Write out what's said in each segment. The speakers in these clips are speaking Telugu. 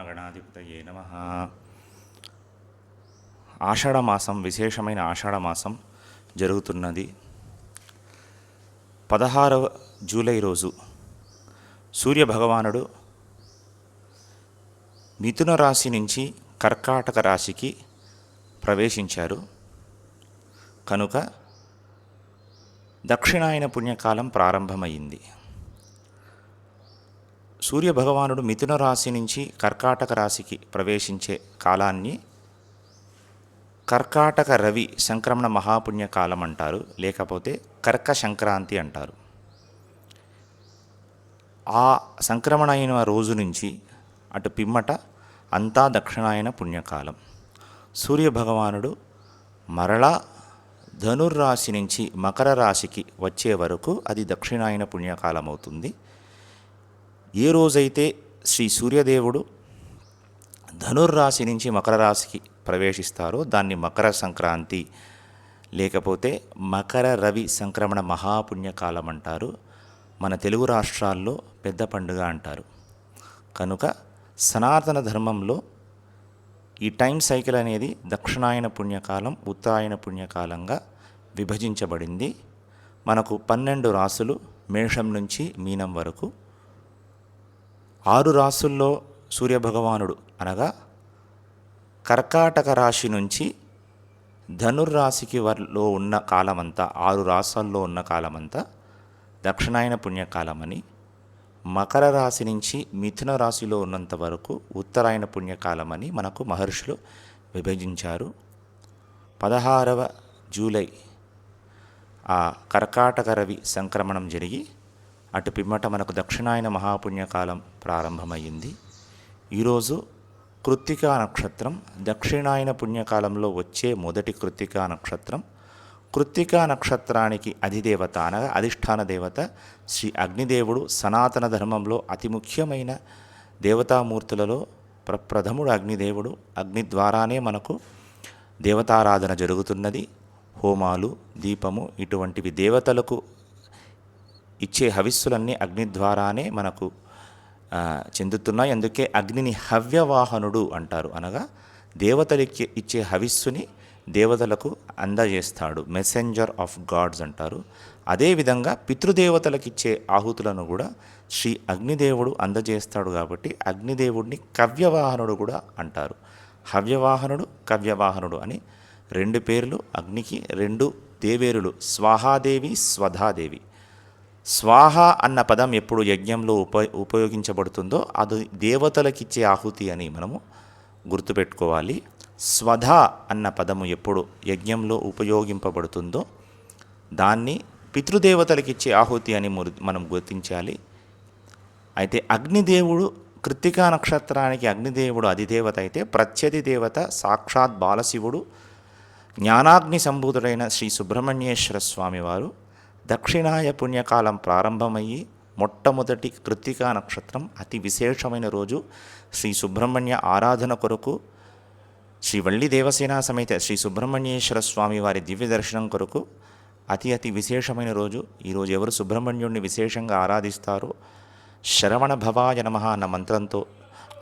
మహాగణాధిపతయే నమ. ఆషాఢమాసం విశేషమైన ఆషాఢమాసం జరుగుతున్నది. పదహారవ జూలై రోజు సూర్య భగవానుడు మిథున రాశి నుంచి కర్కాటక రాశికి ప్రవేశించారు. కనుక దక్షిణాయన పుణ్యకాలం ప్రారంభమైంది. సూర్య భగవానుడు మిథున రాశి నుంచి కర్కాటక రాశికి ప్రవేశించే కాలాన్ని కర్కాటక రవి సంక్రమణ మహాపుణ్య కాలం అంటారు. లేకపోతే కర్క సంక్రాంతి అంటారు. ఆ సంక్రమణ అయిన రోజు నుంచి అటు పిమ్మట అంతా దక్షిణాయన పుణ్యకాలం. సూర్య భగవానుడు మరలా ధనుర్రాశి నుంచి మకర రాశికి వచ్చే వరకు అది దక్షిణాయన పుణ్యకాలం అవుతుంది ఏ రోజైతే శ్రీ సూర్యదేవుడు ధనుర్రాశి నుంచి మకర రాశికి ప్రవేశిస్తారో దాన్ని మకర సంక్రాంతి లేకపోతే మకర రవి సంక్రమణ మహాపుణ్యకాలం అంటారు. మన తెలుగు రాష్ట్రాల్లో పెద్ద పండుగ అంటారు. కనుక సనాతన ధర్మంలో ఈ టైం సైకిల్ అనేది దక్షిణాయన పుణ్యకాలం ఉత్తరాయణ పుణ్యకాలంగా విభజించబడింది. మనకు పన్నెండు రాసులు మేషం నుంచి మీనం వరకు ఆరు రాసుల్లో సూర్యభగవానుడు అనగా కర్కాటక రాశి నుంచి ధనుర్రాశికి వరలో ఉన్న కాలమంతా ఆరు రాసుల్లో ఉన్న కాలమంతా దక్షిణాయన పుణ్యకాలమని మకర రాశి నుంచి మిథున రాశిలో ఉన్నంత వరకు ఉత్తరాయణ పుణ్యకాలమని మనకు మహర్షులు విభజించారు. పదహారవ జూలై ఆ కర్కాటక రవి సంక్రమణం జరిగి అటు పిమ్మట మనకు దక్షిణాయన మహాపుణ్యకాలం ప్రారంభమైంది ఈరోజు కృత్తికా నక్షత్రం దక్షిణాయన పుణ్యకాలంలో వచ్చే మొదటి కృత్తికా నక్షత్రం. కృత్తికా నక్షత్రానికి అధిదేవత అనగా అధిష్టాన దేవత శ్రీ అగ్నిదేవుడు సనాతన ధర్మంలో అతి ముఖ్యమైన దేవతామూర్తులలో ప్రప్రథముడు అగ్నిదేవుడు. అగ్ని ద్వారానే మనకు దేవతారాధన జరుగుతున్నది. హోమాలు దీపము ఇటువంటివి దేవతలకు ఇచ్చే హవిస్సులన్నీ అగ్ని ద్వారానే మనకు చెందుతున్నాయి. అందుకే అగ్నిని హవ్యవాహనుడు అంటారు. అనగా దేవతలకి ఇచ్చే హవిస్సుని దేవతలకు అందజేస్తాడు. మెసెంజర్ ఆఫ్ గాడ్స్ అంటారు. అదేవిధంగా పితృదేవతలకు ఇచ్చే ఆహుతులను కూడా శ్రీ అగ్నిదేవుడు అందజేస్తాడు కాబట్టి అగ్నిదేవుడిని కవ్యవాహనుడు కూడా అంటారు. హవ్యవాహనుడు కవ్యవాహనుడు అని రెండు పేర్లు అగ్నికి రెండు దేవేరులు స్వాహాదేవి స్వధాదేవి. స్వాహ అన్న పదం ఎప్పుడు యజ్ఞంలో ఉప ఉపయోగించబడుతుందో అది దేవతలకిచ్చే ఆహుతి అని మనము గుర్తుపెట్టుకోవాలి. స్వధ అన్న పదము ఎప్పుడు యజ్ఞంలో ఉపయోగింపబడుతుందో దాన్ని పితృదేవతలకిచ్చే ఆహుతి అని మనం గుర్తించాలి. అయితే అగ్నిదేవుడు కృత్తికా నక్షత్రానికి అగ్నిదేవుడు అధిదేవత అయితే ప్రత్యధి దేవత సాక్షాత్ బాలశివుడు జ్ఞానాగ్ని సంభూతుడైన శ్రీ సుబ్రహ్మణ్యేశ్వర స్వామివారు దక్షిణాయ పుణ్యకాలం ప్రారంభమయ్యి మొట్టమొదటి కృత్తికా నక్షత్రం అతి విశేషమైన రోజు. శ్రీ సుబ్రహ్మణ్య ఆరాధన కొరకు శ్రీ వల్లి దేవసేన సమేత శ్రీ సుబ్రహ్మణ్యేశ్వర స్వామి వారి దివ్య దర్శనం కొరకు అతి అతి విశేషమైన రోజు. ఈరోజు ఎవరు సుబ్రహ్మణ్యుడిని విశేషంగా ఆరాధిస్తారో శరవణ భవాయ నమ అన్న మంత్రంతో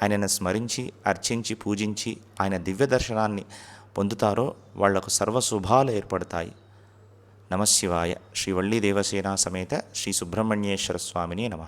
ఆయనను స్మరించి అర్చించి పూజించి ఆయన దివ్య దర్శనాన్ని పొందుతారో వాళ్ళకు సర్వశుభాలు ఏర్పడతాయి. నమశివాయ శ్రీ వల్లి దేవసేన సమేత శ్రీ సుబ్రహ్మణ్యేశ్వర స్వామిని నమ.